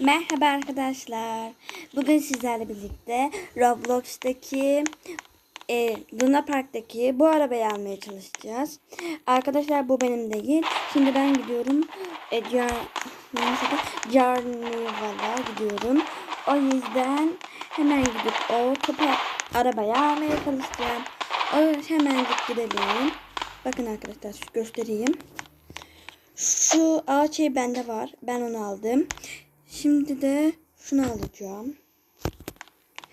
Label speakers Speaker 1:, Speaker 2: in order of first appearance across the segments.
Speaker 1: Merhaba arkadaşlar. Bugün sizlerle birlikte Roblox'taki e, Luna Park'taki bu arabayı almaya çalışacağız. Arkadaşlar bu benim değil. Şimdi ben gidiyorum. E, Car neyse de Carnival'a gidiyorum. O yüzden hemen gidip o topu arabayı almaya çalışacağım. O hemen gidelim. Bakın arkadaşlar göstereyim. Şu ağaç şey bende var. Ben onu aldım. Şimdi de şunu alacağım.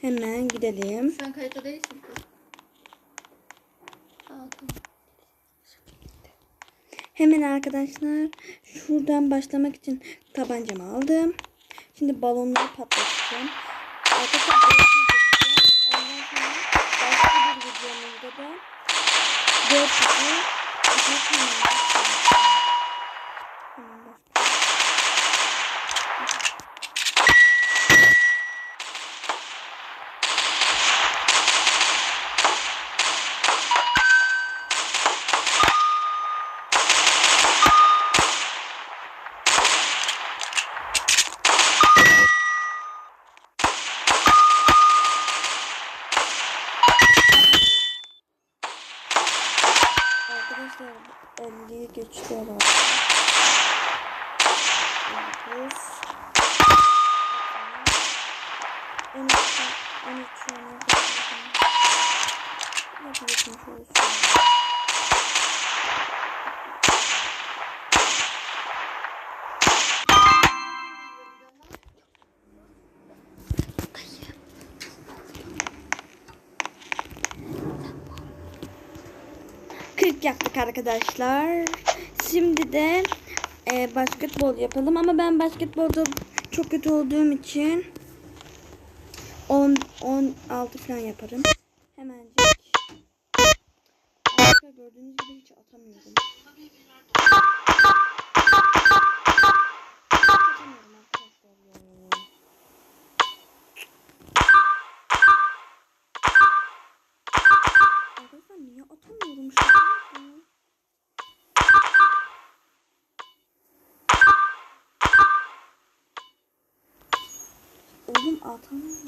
Speaker 1: Hemen gidelim.
Speaker 2: Sen kayıtta değilsin. ki.
Speaker 1: Hemen arkadaşlar şuradan başlamak için tabancamı aldım. Şimdi balonları patlatacağım. Arkadaşlar ondan sonra başka bir videomuzda da 4 2 2 Kırk yaptık arkadaşlar. Şimdi de e, basketbol yapalım ama ben basketbolda çok kötü olduğum için 10 16 falan yaparım. Hemencik. Arkadaşlar gördüğünüz gibi hiç atamıyorum. Arkadaşlar niye atamıyorum şu an? ya? Oğlum atamıyorum.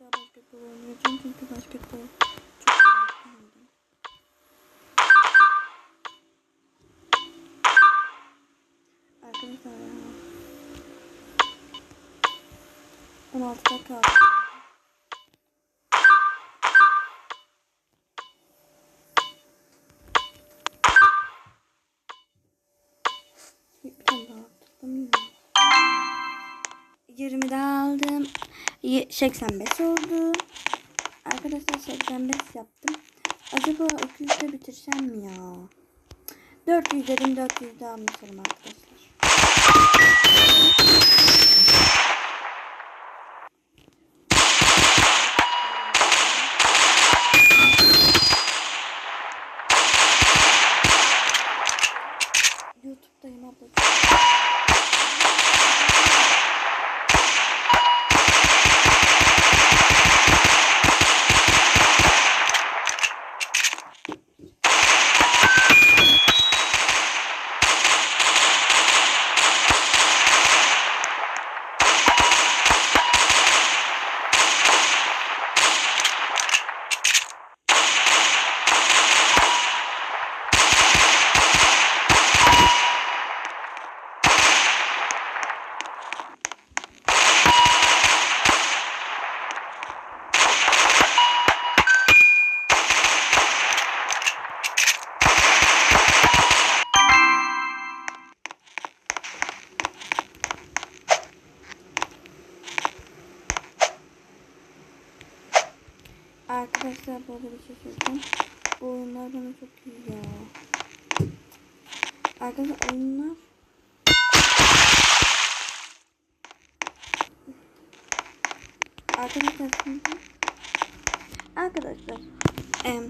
Speaker 1: Daha basketbol oynayacağım çünkü basketbol çok önemli. Arkadaşlar ya. 16 dakika daha. 20 de aldım. Ye- 85 oldu. Arkadaşlar 85 yaptım. Acaba 200'de bitirsem mi ya? 400 dedim 400 de almışım arkadaşlar. Arkadaşlar böyle bir şey söyleyeceğim. Bu oyunlar bana çok iyi ya. Arkadaşlar oyunlar Arkadaşlar şimdi Arkadaşlar em,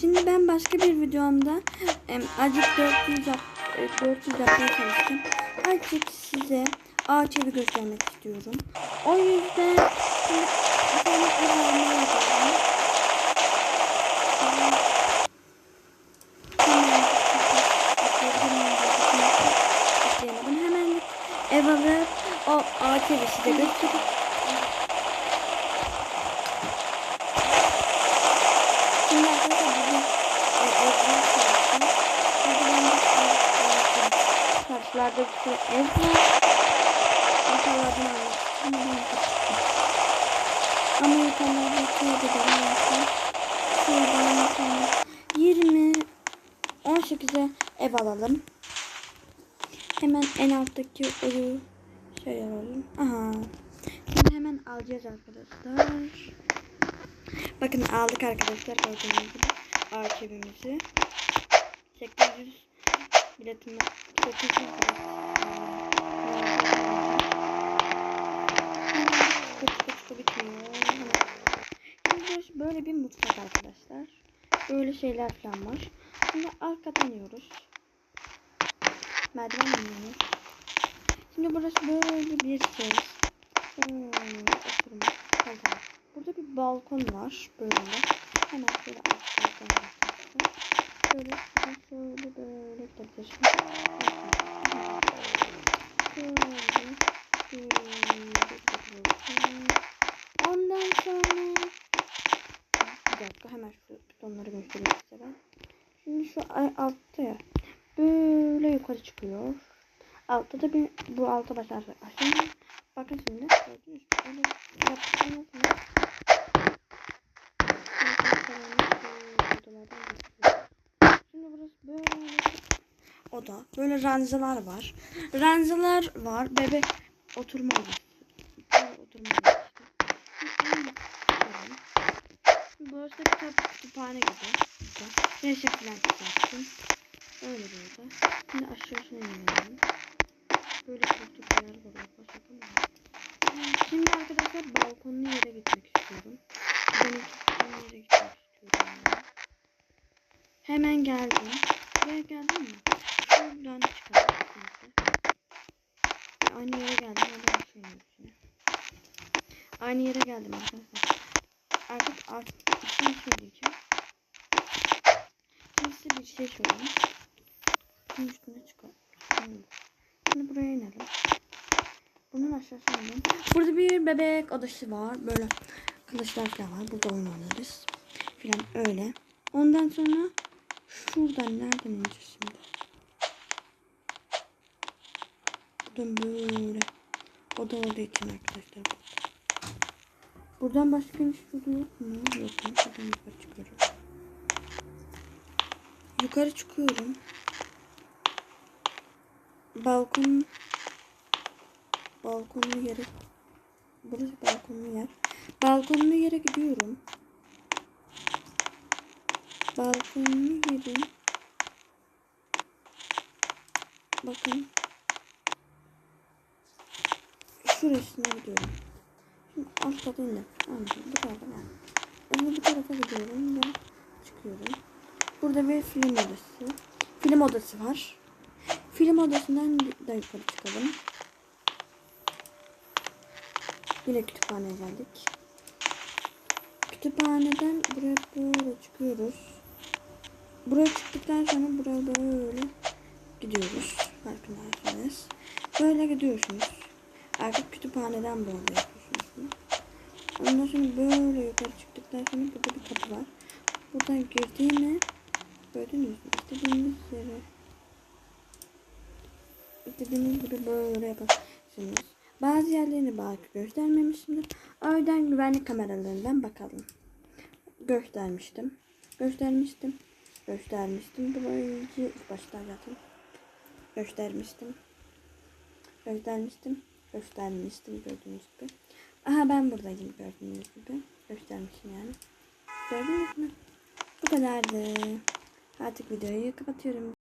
Speaker 1: şimdi ben başka bir videomda em, azıcık 400 yap, e, 400 yapmaya çalıştım. Azıcık size ağaç evi göstermek istiyorum. O yüzden şimdi bir tane ev almaya gidiyorum. Hemen hemen ev alıp evi size gösterip Şimdi arkadaşlar bugün e, evler çalıştım. Burada ben de karşılarda bir sürü almak Şimdi ben kaçtım. Ama yukarılarda şöyle de varsa şuradan mesela 20 18'e ev alalım. Hemen en alttaki oyu şey alalım. Aha. Şimdi hemen alacağız arkadaşlar. Bakın aldık arkadaşlar gördüğünüz gibi ağaç evimizi. 800 biletimi 800 bilet. Böyle bir mutfak arkadaşlar. Böyle şeyler falan var. Şimdi arkadan iniyoruz. Merdiven iniyoruz. Şimdi burası böyle bir şey. Hmm. Burada bir balkon var böyle. Hemen şöyle şöyle böyle. Şöyle şöyle gidebiliriz. Ondan sonra bir dakika hemen şu butonları göstereyim size ben. Şimdi şu altta ya böyle yukarı çıkıyor. Altta da bir bu alta başlar aşağı. Bakın şimdi gördünüz mü? Böyle yaptığınız? Şimdi burası böyle oda. Böyle ranzalar var. Ranzalar var. Bebek oturma odası. Böyle oturma. Burası da kitap kütüphane gibi. Burada. Yaşa falan kitarsın. Öyle oda. Şimdi aşağısına inelim. Böyle koltuklar var. Başka mı? Şimdi arkadaşlar balkonlu yere gitmek istiyorum. Benim çıktığım yere gitmek istiyorum. Hemen geldim. Buraya geldim mi? Şuradan çıkalım. Neyse. Aynı yere geldim. Hadi başlayalım içine. Aynı yere geldim arkadaşlar. Artık artık bir şey söyleyeceğim. Size bir şey söyleyeyim. Bunun üstüne çıkalım. Şimdi buraya inelim. Bunun aşağısına inelim. Burada bir bebek odası var. Böyle kılıçlar falan var. Burada oyun oynarız. Falan öyle. Ondan sonra şuradan nereden ineceğiz şimdi? Buradan böyle. O da orada için arkadaşlar. Buradan başka bir şey yok mu? Yok. Buradan yukarı çıkıyorum. Yukarı çıkıyorum. Balkon balkonlu yere burası balkonlu yer. Balkonlu yere gidiyorum. Balkonlu yerin bakın şurasına gidiyorum. Şimdi altta değil de anladım. Bu tarafa yani. Ben bu tarafa gidiyorum ve çıkıyorum. Burada bir film odası. Film odası var. Film odasından da yukarı çıkalım. Yine kütüphaneye geldik. Kütüphaneden buraya böyle çıkıyoruz. Buraya çıktıktan sonra buraya böyle gidiyoruz. Farkındaysanız. Böyle gidiyorsunuz. Artık kütüphaneden böyle yapıyorsunuz. bunu. Ondan sonra böyle yukarı çıktıktan sonra burada bir kapı var. Buradan girdiğimi gördünüz mü? İstediğiniz yere istediğiniz gibi böyle yaparsınız. Bazı yerlerini belki göstermemişimdir. O güvenlik kameralarından bakalım. Göstermiştim. Göstermiştim. Göstermiştim. Burayı ilk başta zaten. Göstermiştim. Göstermiştim. Göstermiştim gördüğünüz gibi. Aha ben buradayım gördüğünüz gibi. Göstermişim yani. Gördünüz mü? Bu kadardı. Artık videoyu kapatıyorum.